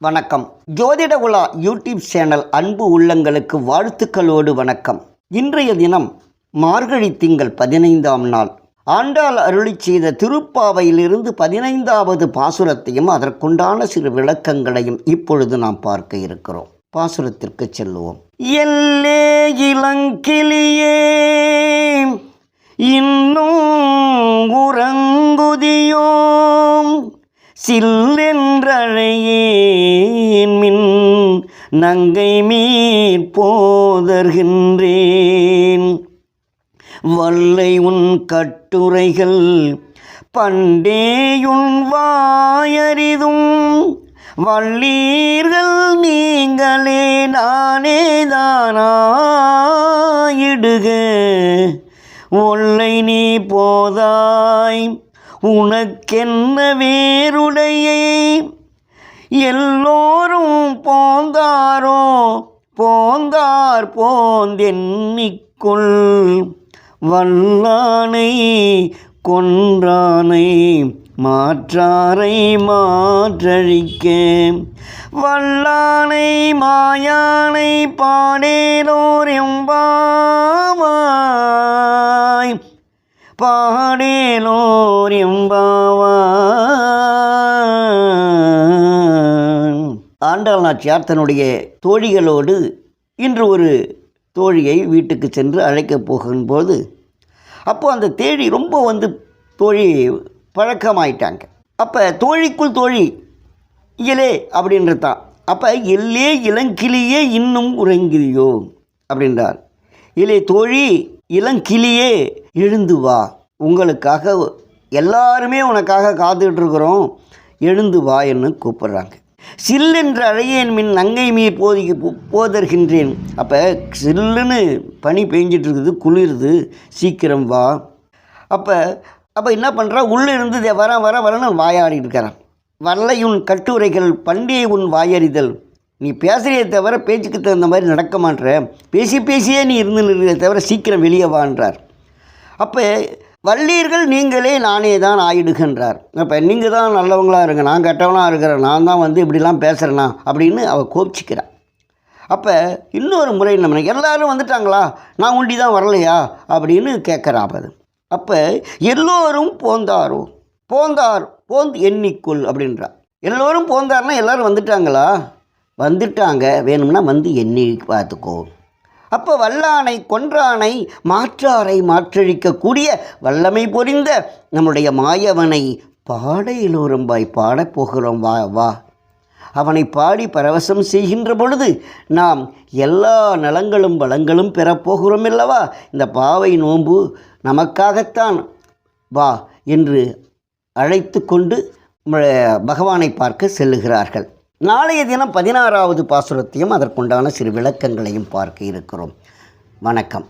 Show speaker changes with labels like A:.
A: வணக்கம். ஜோதிட உலா யூடியூப் சேனல் அன்பு உள்ளங்களுக்கு வாழ்த்துக்களோடு வணக்கம். இன்றைய தினம் மார்கழி திங்கள் பதினைந்தாம் நாள். ஆண்டாள் அருளி செய்த திருப்பாவையிலிருந்து பதினைந்தாவது பாசுரத்தையும் அதற்குண்டான சிறு விளக்கங்களையும் இப்பொழுது நாம் பார்க்க இருக்கிறோம். பாசுரத்திற்கு செல்லுவோம். எல்லே இளங்கிளியே இன்னும் உறங்குதியோ சில்லென்றழையேன் மின் நங்கை மீர் போதர்கின்றேன். வல்லை உன் கட்டுரைகள் பண்டேயுன் வாயறிதும். வள்ளீர்கள் நீங்களே நானே தானாயிடுக. ஒல்லை நீ போதாய். உனக்கென்ன வேறுடையே எல்லோரும் போந்தாரோ போந்தார் போந்தென்னிக்குள் வல்லானை கொன்றானை மாற்றாரை மாற்றழிக்க. வல்லானை மாயானை பாடேலோர் எம்பாவா பாடேலோர் எம்பாவாய் ஆண்டாள் நாச்சியார் தன்னுடைய தோழிகளோடு இன்று ஒரு தோழியை வீட்டுக்கு சென்று அழைக்கப் போகும்போது அப்போது அந்த தேழி ரொம்ப வந்து தோழி பழக்கமாயிட்டாங்க. அப்போ தோழிக்குள் தோழி இயலே அப்படின்றதான். அப்போ எல்லே இளங்கிளியே இன்னும் உறங்கிறியோ அப்படின்றார். இலே தோழி இளங்கிளியே எழுந்து வா. உங்களுக்காக எல்லாருமே உனக்காக காத்துக்கிட்டு இருக்கிறோம் எழுந்து வா என்று கூப்பிடுறாங்க. சில்லென்று அழையேன் மின் நங்கை மீர் போதிக்கு போதர்கின்றேன். அப்போ சில்லுன்னு பனி பெஞ்சிட்டு இருக்குது குளிருது. சீக்கிரம் வா. அப்போ அப்போ என்ன பண்ணுறா உள்ளே இருந்து வர வரேன் வர வரேன்னு வாயாடிட்டு இருக்கிறான் வல்லையுன் கட்டுரைகள் பண்டிகை உன் வாயறிதல். நீ பேசுகிறே தவிர பேச்சுக்கு தகுந்த மாதிரி நடக்க மாட்ற. பேசி பேசியே நீ இருந்து நிற்கிறே தவிர சீக்கிரம் வெளியே வான்றார் அப்போ வள்ளீர்கள் நீங்களே நானே தான் ஆயிடுகின்றார். அப்போ நீங்கள் தான் நல்லவங்களா இருங்க நான் கெட்டவனாக இருக்கிறேன் நான் தான் வந்து இப்படிலாம் பேசுகிறேனா அப்படின்னு அவள் கோபிச்சிக்கிறாள் அப்போ இன்னொரு முறை நம்ம எல்லாரும் வந்துட்டாங்களா? நான் உண்டி தான் வரலையா? அப்படின்னு கேட்குறா அது அப்போ எல்லோரும் போந்தாரோ? போந்தார் போந்து எண்ணிக்குள் அப்படின்றா. எல்லோரும் போந்தார்னா எல்லாரும் வந்துட்டாங்களா? வந்துட்டாங்க வேணும்னா வந்து எண்ணி பார்த்துக்கோ. அப்போ வல்லானை கொன்றானை மாற்றாரை மாற்றழிக்கக்கூடிய வல்லமை பொறிந்த நம்முடைய மாயவனை பாடையிலோரும்பாய் பாடப் போகிறோம். வா வா. அவனை பாடி பரவசம் செய்கின்ற பொழுது நாம் எல்லா நலங்களும் வளங்களும் பெறப்போகிறோம் அல்லவா? இந்த பாவை நோன்பு நமக்காகத்தான் வா என்று அழைத்து கொண்டு பகவானை பார்க்க செல்லுகிறார்கள். நாளைய தினம் பதினாறாவது பாசுரத்தையும் அதற்குண்டான சிறு விளக்கங்களையும் பார்க்க இருக்கிறோம். வணக்கம்.